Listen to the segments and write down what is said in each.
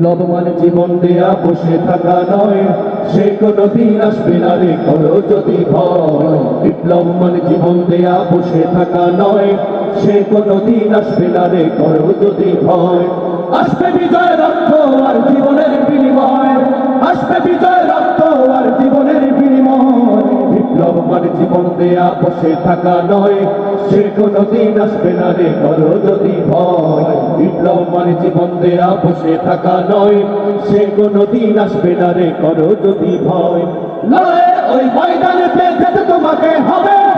বিপ্লব মানে জীবন দেয়া বসে থাকা নয়। সে কোনো দিন আসবে না রে করো যদি ভয়। জীবন দেয়া বসে থাকা নয়। সে কোনো দিন আসবে না রে করো যদি ভয়। আসবে বিজয় রক্ষ আর জীবনের বিনিময়। দেয়া বসে থাকা নয়, সে কোনো দিন আসবে না রে করো যদি ভয়। বিপ্লব মানে জীবন দেয়া বসে থাকা নয়, সে কোনো দিন আসবে না রে করো যদি ভয়। ওই ময়দানে যেতে তোমাকে হবে।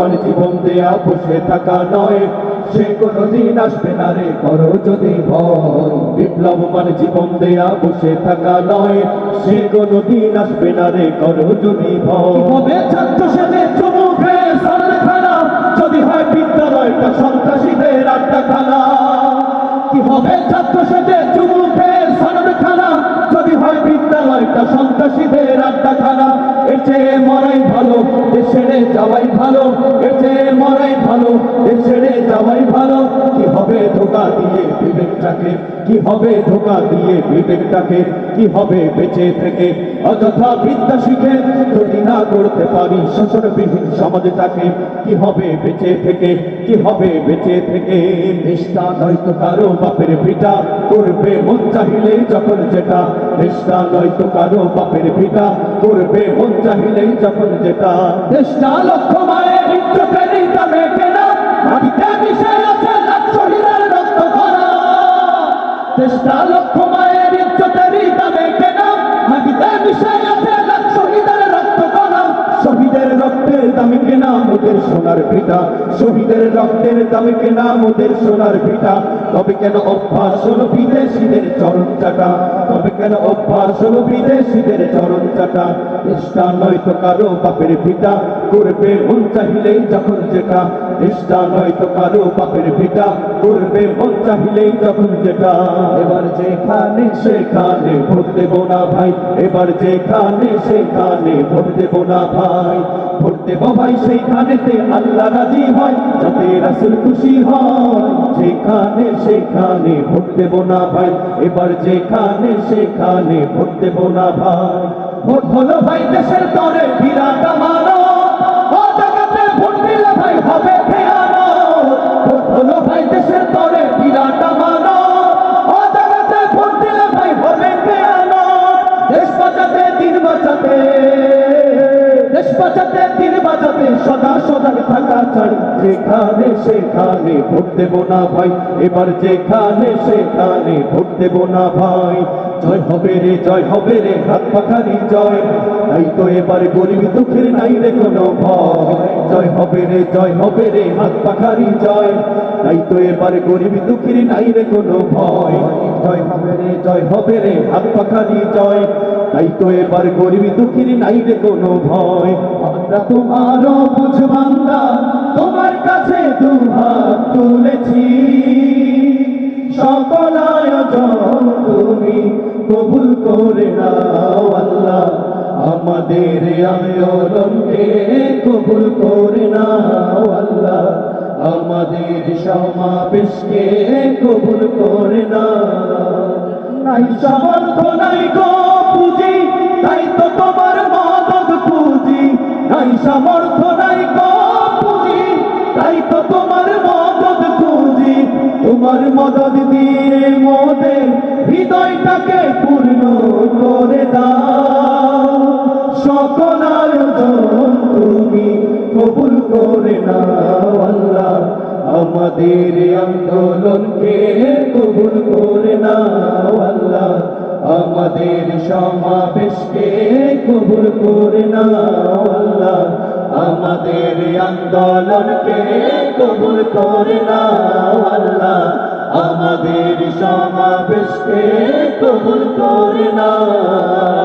মানে জীবন দেয়া বসে থাকা নয়। সে কোনো দিন আসবে না রে, করো যদি ভয়। বিপ্লব মানে জীবন দেয়া বসে থাকা নয়। সে কোনো দিন আসবে না রে, করো যদি খানা? যদি হয় বিদ্যালয়টা সন্ত্রাসীদের আড্ডা খানা কি হবে ছাত্র সেজে সরল খানা? যদি হয় বিদ্যালয়টা সন্ত্রাসীদের আড্ডা খানা এর চেয়ে মরাই ভালো ছেড়ে যাওয়াই ভালো এ ছেড়ে মরাই ভালো এ ছেড়ে যাওয়াই ভালো। কি হবে ধোকা দিয়ে বিবেকটাকে? কি হবে ধোকা দিয়ে বিবেকটাকে? কি হবে বেঁচে থেকে? অযথা বিদ্যা শিখে যদি না করতে পারি শোষণবিহীন সমাজটাকে, কি হবে বেঁচে থেকে? কি হবে বেঁচে থেকে? নিষ্ঠা নয়তো কারও বাপের ভিটা করবে মন চাহিলে যখন যেটা। নিষ্ঠা নয়তো কারও বাপের ভিটা করবে মন চাহিলে যখন যেটা। নিষ্ঠা লক্ষ্য মায়ের ইজ্জতের দামে কেনা। মাটিতে মিশে চেষ্টা লক্ষ্য মায়ের ইজ্জতের দামে কেনা মাটিতে শহীদের রক্ত কণা শহীদের রক্তের দামে কেনা মোদের সোনার পিতা শহীদের রক্তের দামে কেনা মোদের সোনার পিতা তবে কেন অভ্যাস হলো বিদেশিদের চরণ চাটা তবে কেন অভ্যাস হলো বিদেশিদের চরণ চাটা চেষ্টা নয়তো কারও বাপের পিতা করবে মন চাহিলেই যখন যেটা। চেষ্টা নয়তো কারও বাপের পিতা করবে মন চাহিলেই যখন যেটা। এবার যেখানে সেখানে ভোট দেব না ভাই এবার যেখানে সেখানে ভোট দেব না ভাই। ভোট দেব ভাই সেইখানেতে আল্লাহ রাজি হয় যাতে রাসুল খুশি হয়। যেখানে সেখানে ভোট দেব না ভাই এবার যেখানে সেখানে ভোট দেব না ভাই। ভোট হলো ভাই দেশের তরে বিরাট মানো ও জায়গাতে ভোট দিলে ভাই হবে যেখানে সেখানে ভোট দেব না ভাই, এবার যেখানে সেখানে ভোট দেব না ভাই। জয় হবে রে, জয় হবে রে, হাত পাখারি জয়। তাই তো এবার গরিব দুঃখের নাই রে কোনো ভয়। জয় হবে রে, জয় হবে রে, হাত পাখারি জয়। তাই তো এবার গরিব দুঃখের নাই রে কোনো ভয়। জয় হবে রে, জয় হবে রে, হাত পাখারি জয়। তাই তো এবার গরিব দুঃখীর নাই রে কোনো ভয়। আমরা তোমারও বুঝবান্দা তোমার কাছে দু হাত তুলেছি। সকল আয়োজন তুমি কবুল করে নাও আল্লাহ। আমাদের আয়োজনকে কবুল করে নাও আল্লাহ। আমাদের সমাবেশকে কবুল করে নাই সামর্থ নাই গো নাই সামর্থ নাই পুঁজি, তাই তো তোমার মদত পুঁজি তোমার মদত দিয়ে মোদের হৃদয়টাকে পূর্ণ করে দাও। সকল আয়োজন তুমি কবুল করে নাও আল্লাহ। আমাদের আন্দোলনকে কবুল করে নাও আল্লাহ। আমাদের সমাবেশকে কবুল করে নাও আল্লাহ। আন্দোলনকে কবুল করে নাও আল্লাহ। আমাদের সমাবেশকে কবুল করে নাও।